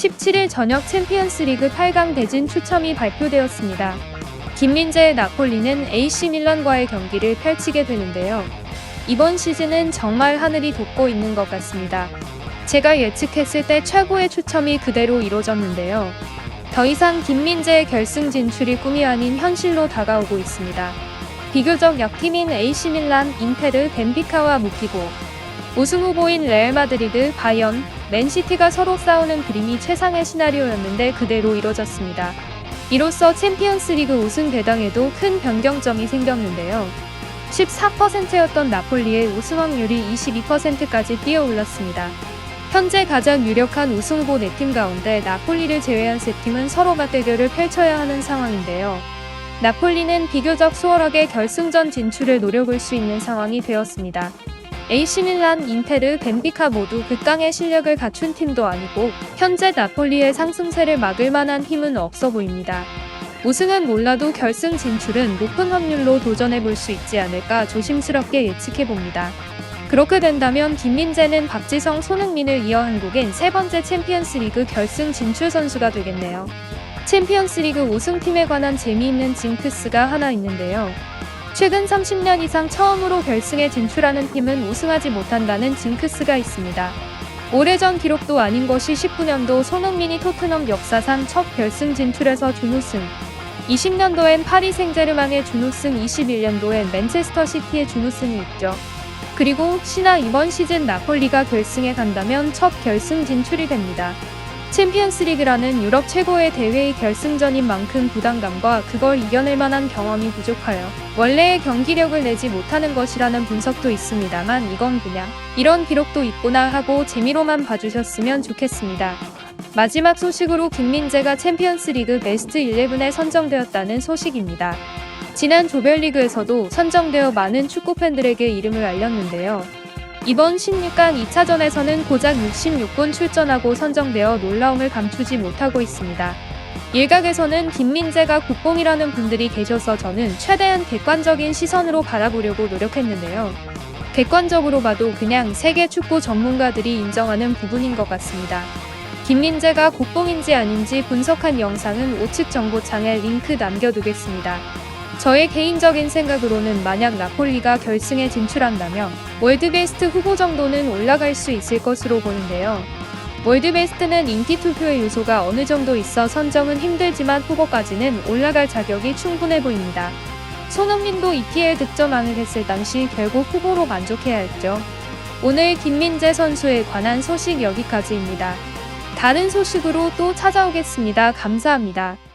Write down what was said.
17일 저녁 챔피언스리그 8강 대진 추첨이 발표되었습니다. 김민재의 나폴리는 AC 밀란과의 경기를 펼치게 되는데요. 이번 시즌은 정말 하늘이 돋고 있는 것 같습니다. 제가 예측했을 때 최고의 추첨이 그대로 이루어졌는데요. 더 이상 김민재의 결승 진출이 꿈이 아닌 현실로 다가오고 있습니다. 비교적 약팀인 AC 밀란, 인테르, 벤피카와 묶이고 우승 후보인 레알 마드리드, 바이언, 맨시티가 서로 싸우는 그림이 최상의 시나리오였는데 그대로 이뤄졌습니다. 이로써 챔피언스리그 우승 배당에도 큰 변경점이 생겼는데요. 14%였던 나폴리의 우승 확률이 22%까지 뛰어올랐습니다. 현재 가장 유력한 우승 후보 4팀 가운데 나폴리를 제외한 3팀은 서로 맞대결을 펼쳐야 하는 상황인데요. 나폴리는 비교적 수월하게 결승전 진출을 노려볼 수 있는 상황이 되었습니다. AC 밀란, 인테르, 벤피카 모두 극강의 실력을 갖춘 팀도 아니고 현재 나폴리의 상승세를 막을 만한 힘은 없어 보입니다. 우승은 몰라도 결승 진출은 높은 확률로 도전해 볼 수 있지 않을까 조심스럽게 예측해 봅니다. 그렇게 된다면 김민재는 박지성, 손흥민을 이어 한국인 세 번째 챔피언스리그 결승 진출 선수가 되겠네요. 챔피언스리그 우승팀에 관한 재미있는 징크스가 하나 있는데요. 최근 30년 이상 처음으로 결승에 진출하는 팀은 우승하지 못한다는 징크스가 있습니다. 오래전 기록도 아닌 것이 19년도 손흥민이 토트넘 역사상 첫 결승 진출에서 준우승, 20년도엔 파리 생제르맹의 준우승, 21년도엔 맨체스터 시티의 준우승이 있죠. 그리고 혹시나 이번 시즌 나폴리가 결승에 간다면 첫 결승 진출이 됩니다. 챔피언스리그라는 유럽 최고의 대회의 결승전인 만큼 부담감과 그걸 이겨낼 만한 경험이 부족하여 원래의 경기력을 내지 못하는 것이라는 분석도 있습니다만 이건 그냥 이런 기록도 있구나 하고 재미로만 봐주셨으면 좋겠습니다. 마지막 소식으로 김민재가 챔피언스리그 베스트 11에 선정되었다는 소식입니다. 지난 조별리그에서도 선정되어 많은 축구 팬들에게 이름을 알렸는데요. 이번 16강 2차전에서는 고작 66분 출전하고 선정되어 놀라움을 감추지 못하고 있습니다. 일각에서는 김민재가 국뽕이라는 분들이 계셔서 저는 최대한 객관적인 시선으로 바라보려고 노력했는데요. 객관적으로 봐도 그냥 세계 축구 전문가들이 인정하는 부분인 것 같습니다. 김민재가 국뽕인지 아닌지 분석한 영상은 우측 정보창에 링크 남겨두겠습니다. 저의 개인적인 생각으로는 만약 나폴리가 결승에 진출한다면 월드베스트 후보 정도는 올라갈 수 있을 것으로 보는데요. 월드베스트는 인기 투표의 요소가 어느 정도 있어 선정은 힘들지만 후보까지는 올라갈 자격이 충분해 보입니다. 손흥민도 EPL 득점왕을 했을 당시 결국 후보로 만족해야 했죠. 오늘 김민재 선수에 관한 소식 여기까지입니다. 다른 소식으로 또 찾아오겠습니다. 감사합니다.